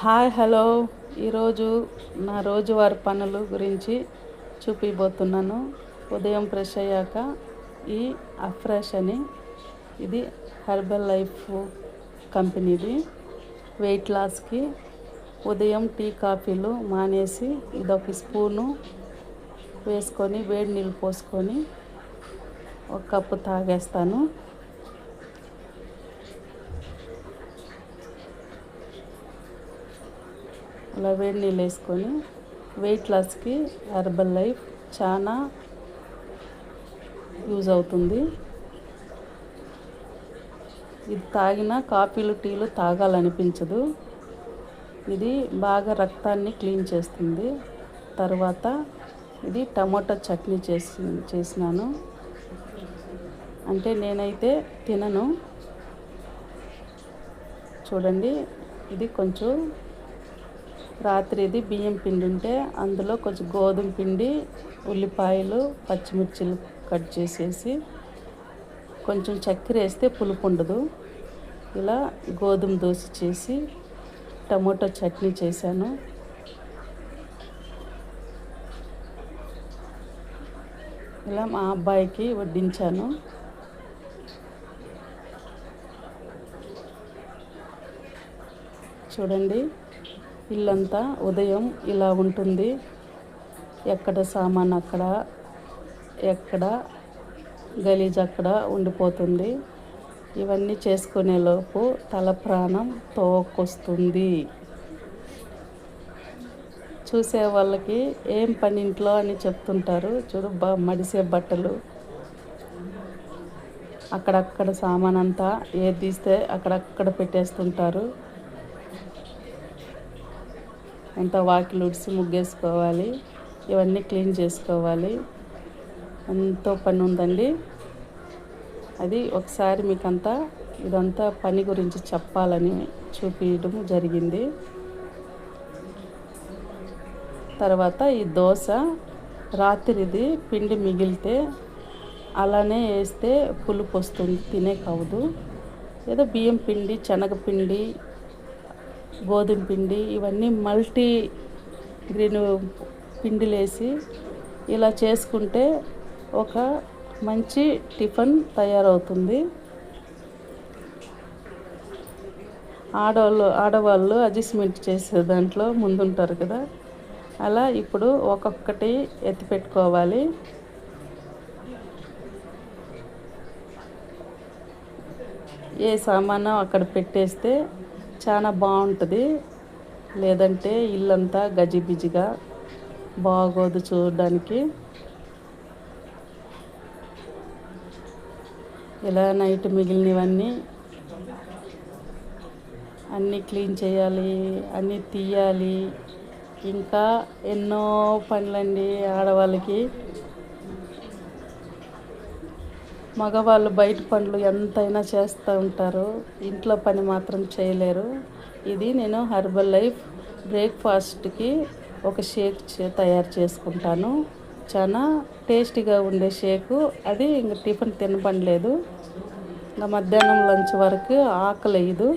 Hi hello. ఈరోజు నా రోజువారి పనులు గురించి చూపిబోతున్నాను. ఉదయం ఫ్రెష్ అయ్యాక ఈ అఫ్రెష్ అని. ఇది హెర్బల్ లైఫ్ కంపెనీది. వెయిట్ లాస్కి ఉదయం టీ కాఫీలు మానేసి ఇదొక స్పూను వేసుకొని వేడి నీళ్ళు పోసుకొని ఒక కప్పు తాగేస్తాను. అలా వేడి నీళ్ళు వేసుకొని వెయిట్ లాస్కి హెర్బల్ లైఫ్ చాలా యూజ్ అవుతుంది. ఇది తాగిన కాఫీలు టీలు తాగాలనిపించదు. ఇది బాగా రక్తాన్ని క్లీన్ చేస్తుంది. తర్వాత ఇది టమోటా చట్నీ చేసి చేసినాను. అంటే నేనైతే తినను. చూడండి ఇది కొంచెం రాత్రిది బియ్యం పిండి ఉంటే అందులో కొంచెం గోధుమ పిండి ఉల్లిపాయలు పచ్చిమిర్చిలు కట్ చేసేసి కొంచెం చక్కెర వేస్తే పులుపు ఉండదు. ఇలా గోధుమ దోశ చేసి టమోటో చట్నీ చేశాను. ఇలా మా అబ్బాయికి వడ్డించాను. చూడండి. ఇల్లంతా ఉదయం ఇలా ఉంటుంది. ఎక్కడ సామాన్ అక్కడ ఎక్కడ గలీజ్ అక్కడ ఉండిపోతుంది. ఇవన్నీ చేసుకునేలోపు తల ప్రాణం తోకొస్తుంది. చూసే వాళ్ళకి ఏం పని ఇంట్లో అని చెప్తుంటారు. చూడు బా మడిసే బట్టలు. అక్కడక్కడ సామాన్ అంతా ఏది తీస్తే అక్కడక్కడ పెట్టేస్తుంటారు. అంతా వాకిలు ఉడిసి ముగ్గేసుకోవాలి ఇవన్నీ క్లీన్ చేసుకోవాలి. ఎంతో పని ఉందండి. అది ఒకసారి మీకంతా ఇదంతా పని గురించి చెప్పాలని చూపించడం జరిగింది. తర్వాత ఈ దోశ రాత్రిది పిండి మిగిలితే అలానే వేస్తే పులుపు వస్తుంది తినే కావదు. ఏదో బియ్యం పిండి శనగపిండి గోధుమ పిండి ఇవన్నీ మల్టీ గ్రీన్ పిండిలేసి ఇలా చేసుకుంటే ఒక మంచి టిఫిన్ తయారవుతుంది. ఆడవాళ్ళు ఆడవాళ్ళు అడ్జస్ట్మెంట్ చేసే దాంట్లో ముందుంటారు కదా. అలా ఇప్పుడు ఒక్కొక్కటి ఎత్తిపెట్టుకోవాలి ఏ సామాను అక్కడ పెట్టేస్తే చాలా బాగుంటుంది. లేదంటే ఇల్లంతా గజిబిజిగా బాగోదు చూడడానికి. ఇలా నైట్ మిగిలినవన్నీ అన్నీ క్లీన్ చేయాలి అన్నీ తీయాలి. ఇంకా ఎన్నో పనులండి ఆడవాళ్ళకి. మగవాళ్ళు బయట పనులు ఎంతైనా చేస్తూ ఉంటారు. ఇంట్లో పని మాత్రం చేయలేరు. ఇది నేను హర్బల్ లైఫ్ బ్రేక్ఫాస్ట్కి ఒక షేక్ తయారు చేసుకుంటాను. చాలా టేస్టీగా ఉండే షేకు. అది ఇంక టిఫిన్ తినపడలేదు ఇంకా మధ్యాహ్నం లంచ్ వరకు ఆకలేదు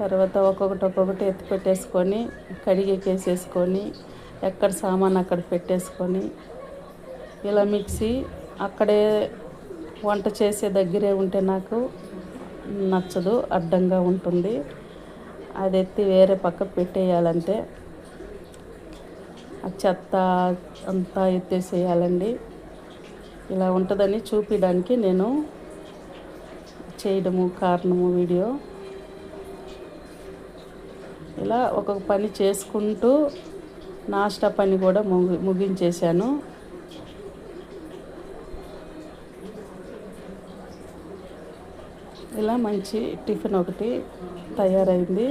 తర్వాత ఒక్కొక్కటి ఒక్కొక్కటి ఎత్తి పెట్టేసుకొని కడిగేకేసేసుకొని ఎక్కడ సామాన్ అక్కడ పెట్టేసుకొని ఇలా మిక్సీ అక్కడే వంట చేసే దగ్గరే ఉంటే నాకు నచ్చదు అడ్డంగా ఉంటుంది. అది ఎత్తి వేరే పక్క పెట్టేయాలంటే ఆ చెత్త అంతా ఎత్తేసేయాలండి. ఇలా ఉంటుందని చూపించడానికి నేను చేయడము కారణము వీడియో. ఇలా ఒక్కొక్క పని చేసుకుంటూ నాష్టా పని కూడా ముగి ముగించేశాను. ఇలా మంచి టిఫిన్ ఒకటి తయారైంది.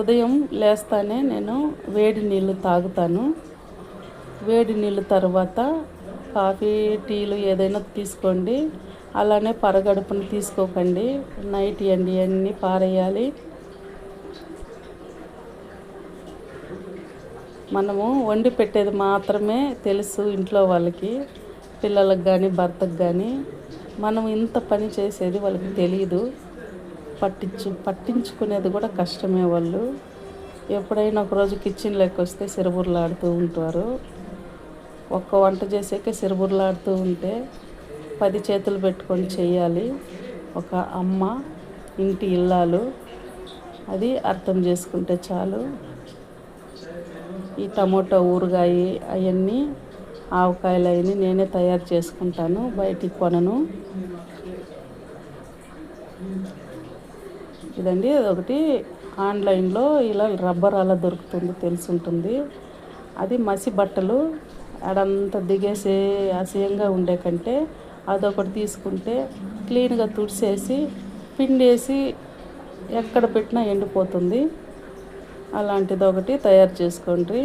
ఉదయం లేస్తానే నేను వేడి నీళ్ళు తాగుతాను. వేడి నీళ్ళు తర్వాత కాఫీ టీలు ఏదైనా తీసుకోండి. అలానే పరగడుపుని తీసుకోకండి. నైట్ ఎండి అన్నీ పారేయాలి. మనము వండి పెట్టేది మాత్రమే తెలుసు ఇంట్లో వాళ్ళకి పిల్లలకు కానీ భర్తకు కానీ మనం ఇంత పని చేసేది వాళ్ళకి తెలియదు పట్టించు పట్టించుకునేది కూడా కష్టమే వాళ్ళు. ఎప్పుడైనా ఒకరోజు కిచెన్లోకి వస్తే సిరబుర్లాడుతూ ఉంటారు. ఒక్క వంట చేసాక సిరబుర్లాడుతూ ఉంటే పది చేతులు పెట్టుకొని చేయాలి. ఒక అమ్మ ఇంటి ఇల్లాలు అది అర్థం చేసుకుంటే చాలు. ఈ టమోటా ఊరగాయ అవన్నీ ఆవకాయలు అవన్నీ నేనే తయారు చేసుకుంటాను బయటికి కొనను. ఇదండి ఒకటి ఆన్లైన్లో ఇలా రబ్బర్ అలా దొరుకుతుంది తెలుసుంటుంది. అది మసి బట్టలు అడంతా దిగేసే అసహ్యంగా ఉండే కంటే అదొకటి తీసుకుంటే క్లీన్గా తుడిసేసి పిండేసి ఎక్కడ పెట్టినా ఎండిపోతుంది. అలాంటిది ఒకటి తయారు చేసుకోండి.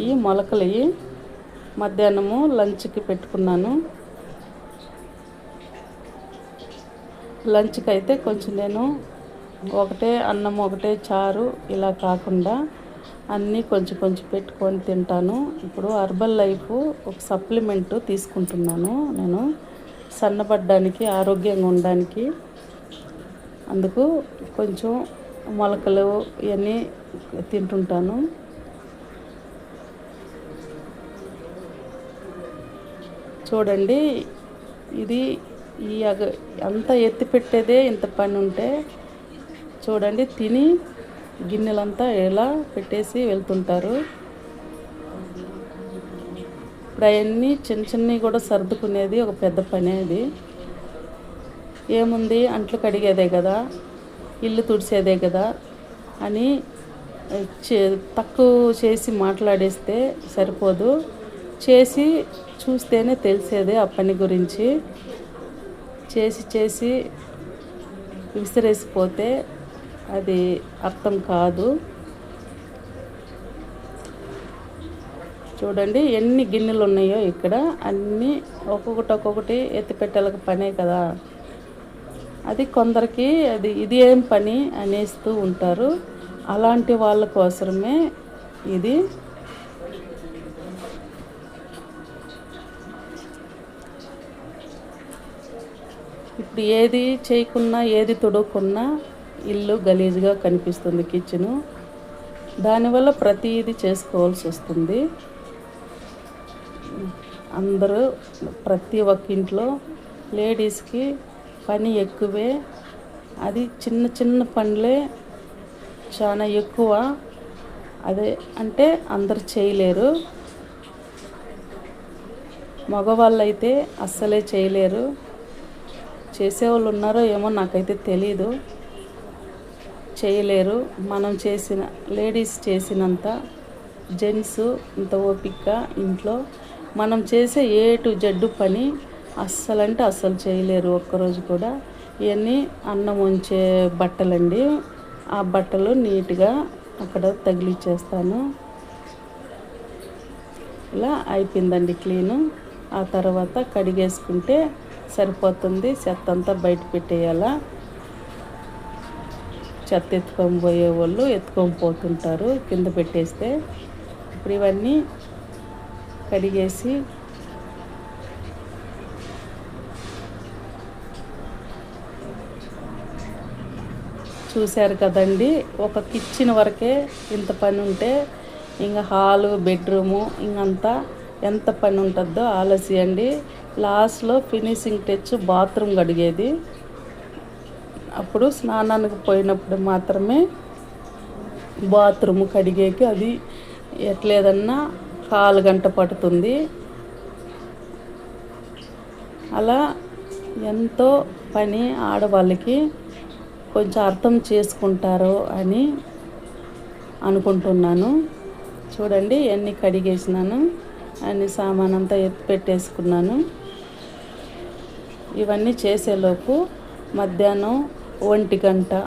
ఈ మొలకలు మధ్యాహ్నము లంచ్కి పెట్టుకున్నాను. లంచ్కి అయితే కొంచెం నేను ఒకటే అన్నం ఒకటే చారు ఇలా కాకుండా అన్నీ కొంచెం కొంచెం పెట్టుకొని తింటాను. ఇప్పుడు అర్బల్ లైఫ్ ఒక సప్లిమెంట్ తీసుకుంటున్నాను. నేను సన్నబడ్డానికి ఆరోగ్యంగా ఉండడానికి అందుకు కొంచెం మొలకలు ఇవన్నీ తింటుంటాను. చూడండి. ఇది ఈ అగ అంత ఎత్తి పెట్టేదే ఇంత పని ఉంటే చూడండి. తిని గిన్నెలంతా ఎలా పెట్టేసి వెళ్తుంటారు. ఇప్పుడు అవన్నీ చిన్న చిన్నవి కూడా సర్దుకునేది ఒక పెద్ద పని అది. ఏముంది? అంట్లు కడిగేదే కదా. ఇల్లు తుడిసేదే కదా అని తక్కువ చేసి మాట్లాడేస్తే సరిపోదు. చేసి చూస్తేనే తెలిసేది ఆ పని గురించి. చేసి చేసి విసిరేసిపోతే అది అర్థం కాదు. చూడండి ఎన్ని గిన్నెలు ఉన్నాయో ఇక్కడ. అన్నీ ఒక్కొక్కటి ఒక్కొక్కటి ఎత్తిపెట్టాలకు పనే కదా. అది కొందరికి అది ఇది ఏం పని అనేస్తూ ఉంటారు. అలాంటి వాళ్ళ కోసమే ఇది. ఇప్పుడు ఏది చేయకున్నా ఏది తొడుక్కున్నా ఇల్లు గలీజ్గా కనిపిస్తుంది కిచెను. దానివల్ల ప్రతిదీ చేసుకోవాల్సి వస్తుంది. అందరూ ప్రతి ఒక్క ఇంట్లో లేడీస్కి పని ఎక్కువే. అది చిన్న చిన్న పనులే చాలా ఎక్కువ. అదే అంటే అందరు చేయలేరు. మగవాళ్ళు అయితే అస్సలే చేయలేరు. చేసేవాళ్ళు ఉన్నారో ఏమో నాకైతే తెలీదు. చేయలేరు. మనం చేసిన లేడీస్ చేసినంత జెంట్స్ ఇంత ఓపిక ఇంట్లో. మనం చేసే ఏ టు జడ్డు పని అస్సలంటే అస్సలు చేయలేరు ఒక్కరోజు కూడా. ఇవన్నీ అన్నం ఉంచే బట్టలండి. ఆ బట్టలు నీట్గా అక్కడ తగిలిచ్చేస్తాను. ఇలా అయిపోయిందండి క్లీను. ఆ తర్వాత కడిగేసుకుంటే సరిపోతుంది. చెత్త అంతా బయట పెట్టేయాల. చెత్త ఎత్తుకొని పోయే వాళ్ళు ఎత్తుకొని పోతుంటారు కింద పెట్టేస్తే. ఇప్పుడు ఇవన్నీ కడిగేసి చూశారు కదండి ఒక కిచెన్ వరకే ఇంత పని ఉంటే ఇంకా హాలు బెడ్రూము ఇంకంతా ఎంత పని ఉంటుందో ఆలస్యండి లాస్ట్లో ఫినిషింగ్ టచ్ బాత్రూమ్ కడిగేది. అప్పుడు స్నానానికి పోయినప్పుడు మాత్రమే బాత్రూమ్ కడిగేకి అది ఎట్లేదన్నా కాలు గంట పడుతుంది. అలా ఎంతో పని ఆడవాళ్ళకి కొంచెం అర్థం చేసుకుంటారు అని అనుకుంటున్నాను. చూడండి ఎన్ని కడిగేసినాను అన్ని సామానంతా ఎత్తి పెట్టేసుకున్నాను. ఇవన్నీ చేసేలోపు మధ్యాహ్నం ఒంటి గంట